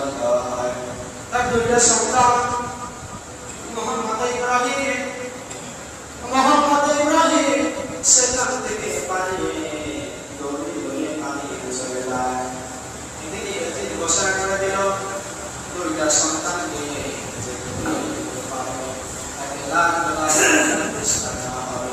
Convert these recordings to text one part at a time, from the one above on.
জবাই দেওয়া হয় তার দুইটা সন্তান মোহাম্মদ ইব্রাহিম মোহাম্মদ ইব্রাহিম সেখান থেকে পালিয়ে দৌড়ে দৌড়ে পালিয়ে চলে যায় এদিকে এদিকে ঘোষণা করে দিল দুইটা সন্তান নিয়ে যে তুমি পারো তাকে লাখ লাখ টাকা পুরস্কার দেওয়া হবে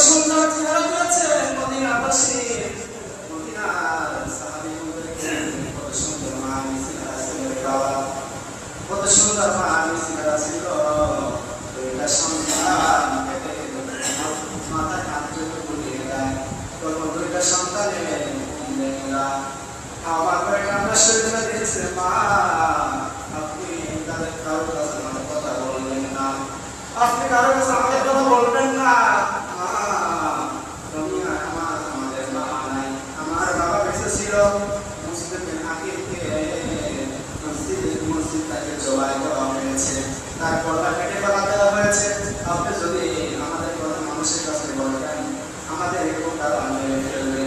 সুন্দর চেহারা দিয়েছেন মদিনাবাসী কত সুন্দর মায়াবী চেহারা ছিল দুইটা সন্তান মাথায় হাত ধরে দেয় তখন দুইটা সন্তানের মেয়েরা করে কান্না শুরু দিয়েছে মা আপনি তাদের কারোর কাছে আমার কথা বলবেন না আপনি কারোর কাছে আমাদের কথা বলবেন না মা তুমি আমার আমাদের বাবা নাই আমার বাবা বেঁচে ছিল আমাদের মানুষের কাছে বলবেন আমাদের এরকম তারা মেরে ফেলবে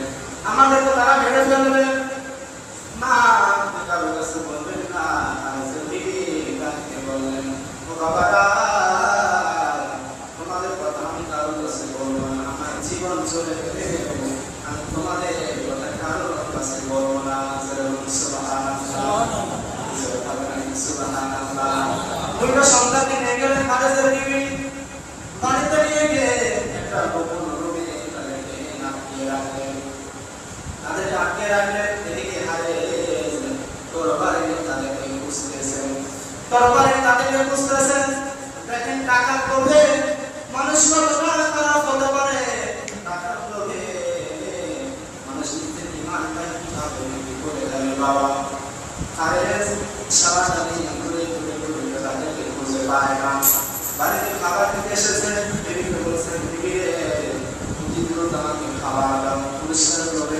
তারা মেরে না বলবেন না বাবারা তোমাদের কথা আমি কারোর কাছে বলব না আমার জীবন চলে গেলে আমি তোমাদের কথা কারোর কাছে বলব না যেরকম সুবহানাল্লাহ দুইটা সন্তানকে নিয়ে গেলেন খালেদের বিবি বাড়িতে নিয়ে গিয়ে একটা গোপন রুমে তাদেরকে আটকিয়ে রাখলেন তাদেরকে রাখলেন এদিকে হারে তরবারে তাদেরকে খুঁজতেছেন তরবারে তাদেরকে খুঁজতেছেন দেখেন টাকার লোভে, মানুষ কতটা খারাপ হতে পারে। টাকার লোভে, মানুষ নিজের ইমানটা কীভাবে করে দেবে বাবা? আরে, সারাটা দিন ঘুরে ঘুরে ঘুরে তাদেরকে খুঁজে পায় না। বাড়িতে খাবার খেতে এসেছে বিবিকে বলছেন বিবিরে দ্রুত আমাকে খাবার দাও। পুরস্কার লোভে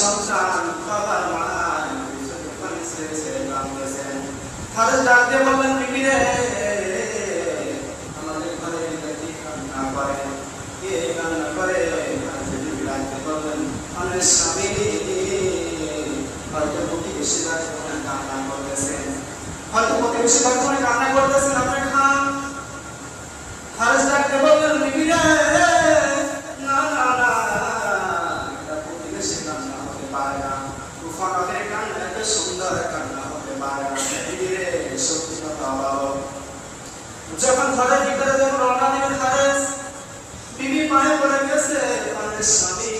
সন্তান বাবার মায়ের পিছনে ছেড়ে ছেড়ে কাঁদতেছেন করে কান্না করে খালেদ বিবি ডাক দিয়ে বললেন আমার স্বামী হয়তো প্রতিবেশী কান্না করতেছেন হয়তো প্রতিবেশী ডাক কান্না করতেছেন আপনি খান খালেদ ডাক দিয়ে বললেন বিবি রে না না না এটা প্রতিবেশী কান্না হতে পারে না তুফানের কান্না এত সুন্দর কান্না হতে পারে না বিবি রে সত্যি কথা বলো যখন ঘরের ভিতরে যখন রওনা দিবেন খালেদ বিবি পায়ে পড়ে গেছে। আমাদের স্বামী,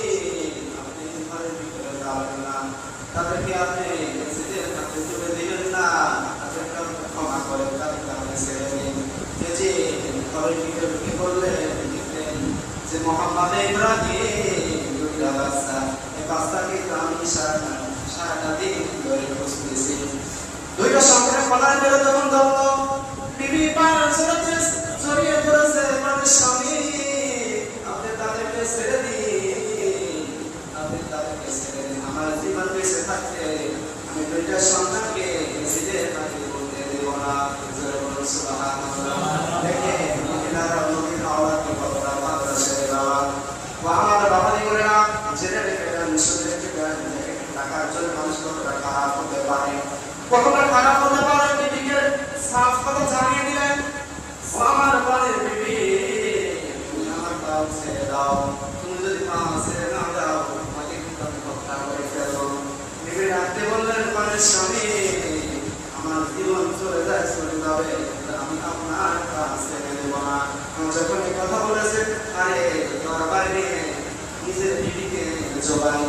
আপনি ঘরের ভিতরে যাবেন না। তাদেরকে আপনি মসজিদের কাছে তুলে দিবেন না। তাদেরকে ক্ষমা করে তাদেরকে আপনি ছেড়ে দিন। এই যে ঘরে ঢুকে ঢুকে বললেন দেখলেন যে মোহাম্মদ ইব্রাহিম দুইটা বাচ্চা। এই বাচ্চাকে তো আমি সারা সারাটা দিন ধরে বসতেছি দুইটা সন্তানের কলার বেরো তখন ধরলো বিবি পার ছড়াচ্ছে ছড়িয়ে পড়েছে স্বামী। আপনি তাদেরকে ছেড়ে দিন। আপনি তাদেরকে ছেড়ে দিন। আমার জীবন বেঁচে থাকতে আমি দুইটা সন্তানকে নিজেদের বাড়ি বলতে দেব না। জোরে বলুন সুবহানাল্লাহ। দেখে মহিলারা নবীর আওয়াজকে কতটা ভালোবাসে বাবা ও আমার বাবা করে না, জেনে রেখে দেন, শুনে রেখে দেন। দেখে টাকার জন্য মানুষ কতটা খারাপ আরে নিজের জবাই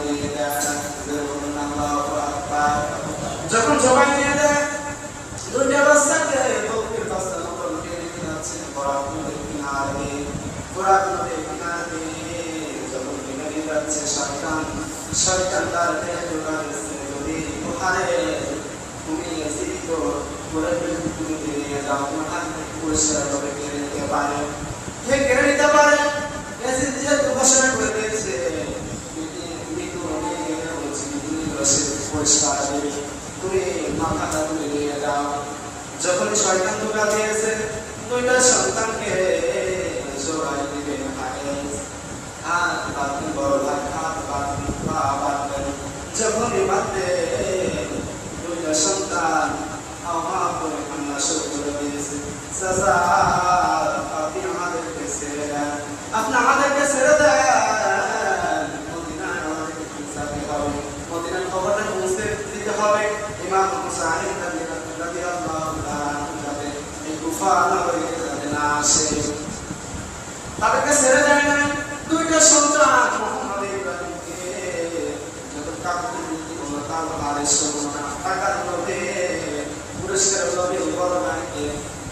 যখন জবাই দিয়ে দেয় দুইটা বাচ্চাকে বকরির বাচ্চা নকল টেনে নিয়ে যাচ্ছে বরাক নদীর কিনারে বরাক নদীর কিনারে যখন টেনে নিয়ে যাচ্ছে শয়তান শয়তান তার দেহে ঢোকা দিচ্ছে যদি ওখানে তুমি জীবিত করে তুমি নিয়ে যাও। তোমার হাত থেকে পরিষ্কার করে কেড়ে নিতে পারে হে কেড়ে নিতে পারে বলছি তুমি মাথাটা তুলে নিয়ে যাও যখন শয়তান ধোকা দিয়েছে দুইটা সন্তানকে জোড়াই দিবেন হাতে হাত বাঁধবেন বড় ভাই হাত বাঁধবেন পা বাঁধবেন যখনই বাঁধবে দুইটা সন্তান হাওয়া করে কান্না শুরু করে দিয়েছে চাচা আপনি আমাদেরকে ছেড়ে দেন আপনি আমাদেরকে ছেড়ে দেন মদিনায় আমাদেরকে পৌঁছাতে হবে মদিনার খবরটা পৌঁছে দিতে হবে ইমাম হুসাইন রাদিয়াল্লাহু তাআলা যাতে এই কুফা নগরীতে যাতে না আসে তাদেরকে ছেড়ে দেয় না দুইটা সন্তান মোহাম্মদ ইব্রাহিমকে যখন কাকুতি বৃত্তি করল তার আদেশ করল না টাকার লোভে পুরস্কার লোভে বড় ভাইকে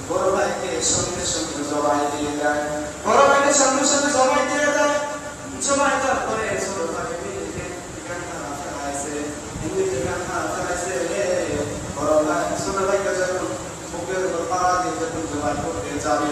বড় ভাইকে সঙ্গে সঙ্গে জবাই দিয়ে দেয় বড় ভাইকে সঙ্গে সঙ্গে জবাই দিয়ে দেয় জবাই দেওয়ার পরে ছোট ভাই এমনিতে জ্ঞান হারা ফেলাইছে এমনিতে জ্ঞান হারা ফেলাইছে বড় ভাই ছোট ভাইকে যখন বুকের উপর পাড়া দিয়ে যখন জবাই করতে যাবে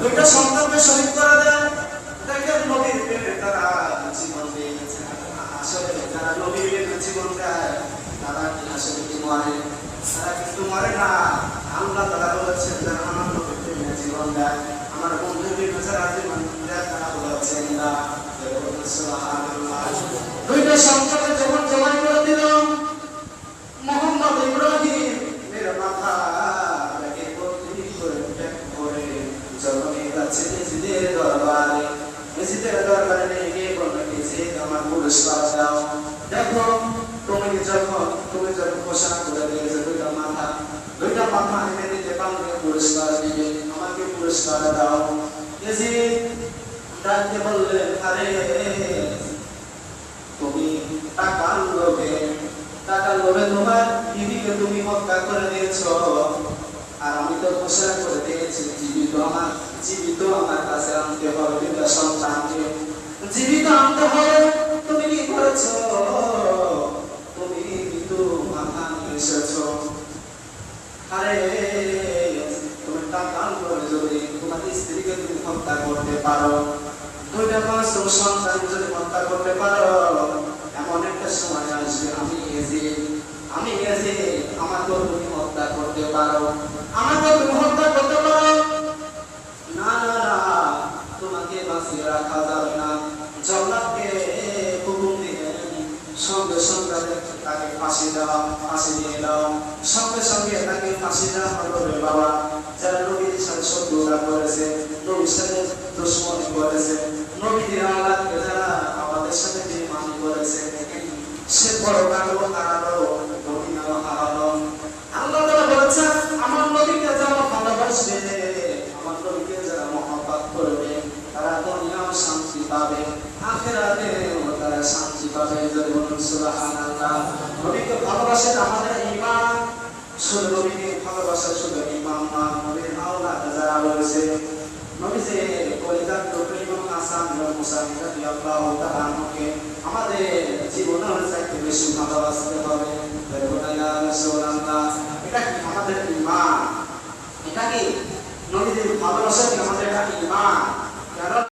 দুইটা সন্তানকে শহীদ করে দেন দেখেন নবীর প্রেমে তারা জীবন দিয়ে গেছে। আসলে যারা নবীর প্রেমে জীবন দেয়, তারা আসলে কি মরে? তারা কিন্তু মরে না। আল্লাহ তারা বলেছেন, যারা আমার নবীর প্রেমে জীবন দেয়, আমার বন্ধুর প্রেমে যারা জীবন দেয় তারা বলেছেন না দুইটা সন্তানকে যখন জমাই করে দিল মোহাম্মদ ইব্রাহিম মেরা মাথা রেখে বন্দি করে ব্যাগ করে যখনই যাচ্ছে দরবারে নিজেদের দরবারে নিয়ে গিয়ে বলবে কি যে আমার পুরস্কার দাও দেখো তুমি যখন তুমি যখন ঘোষণা করে দিয়েছে দুইটা মাথা দুইটা মাথা এনে দিতে পারলে পুরস্কার দিবে আমাকে পুরস্কার দাও এসে ডাকতে বললেন আরে তুমি টাকার লোভে টাকার লোভে তোমার বিবিকে তুমি হত্যা করে দিয়েছ আর আমি তো ঘোষণা করে দিয়েছি জীবিত আমার জীবিত আমার কাছে আনতে হবে সন্তানকে জীবিত আনতে হবে? তুমি কি করেছ? তুমি কিন্তু মাথা আরে তুমি তোমার স্ত্রীকে করতে পারো। যদি করতে পারো, এমন একটা সময় আমি আমি এসে তুমি হত্যা করতে পারো আমাকে তুমি হত্যা করতে পারো না না না তোমাকে বাঁচিয়ে রাখা যাবে না জল্লাদকে হুকুম দিলেন সঙ্গে সঙ্গে তাকে ফাঁসি দাও দেওয়া হলো বাবা, যারা নবীর সাথে শত্রুতা করেছে নবীর দুশ্মনী করেছে। নবীদের আল্লাহকে যারা আমাদের সাথে যে মানি করেছে, সে বড় কালো হারালো। তারা শান্তি পাবে। আখেরাতে তারা শান্তি পাবে। যদি বলুন সুবহানাল্লাহ। নবীকে ভালোবাসেন আমাদের ঈমান শুধু নবীকে ভালোবাসা শুধু না, নবীর আওলাদ যারা রয়েছে নবী যে কলিজার টুকরি ইমাম হাসান ইমাম মুসাফি রাদিয়াল্লাহু তাআলা আনহুকে আমাদের জীবনের চাইতে বেশি ভালোবাসতে হবে। ইয়া এটা কি আমাদের ঈমান? এটা কি নবীদের ভালোবাসা কি আমাদের একটা ঈমান?